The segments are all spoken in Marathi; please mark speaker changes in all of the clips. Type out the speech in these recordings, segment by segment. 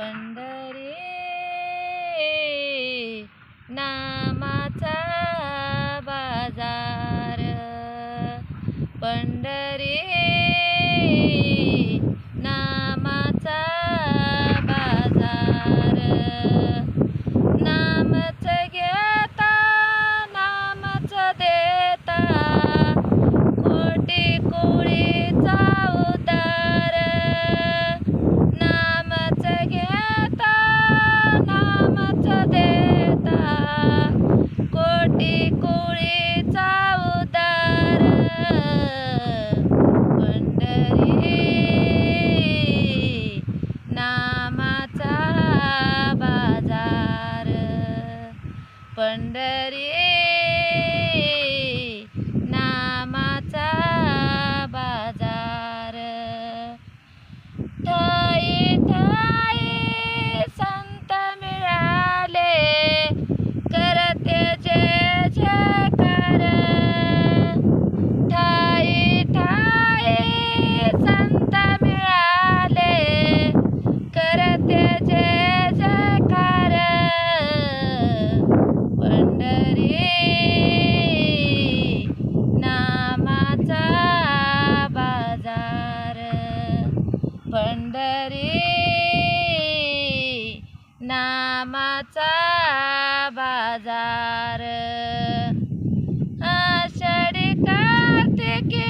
Speaker 1: पंढरे नामाचा बाजार. पण Pandari पंढरे नामाचा बाजार. आषाढी कार्तिकी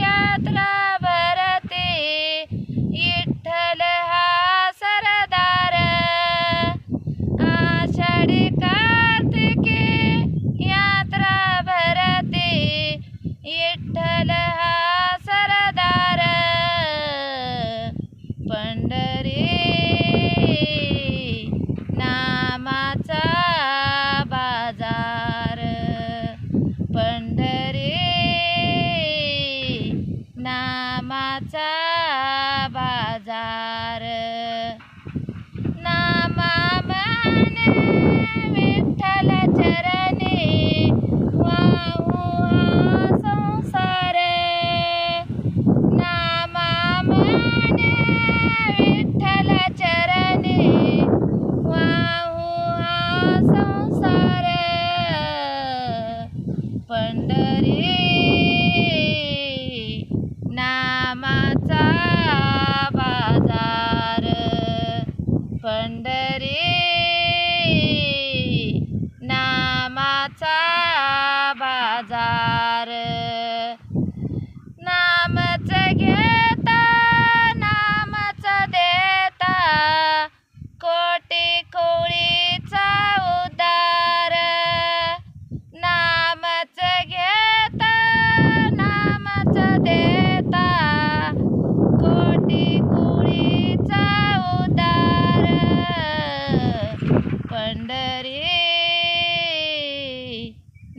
Speaker 1: यात्रा भरते इठ्ठल हा सरदार. आषाढी कार्तिकी यात्रा भरते इठ्ठल पंढरे नामाचा 妈妈在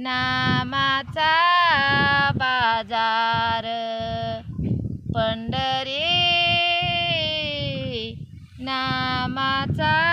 Speaker 1: नामाचा बाजार. पंढरी नामाचा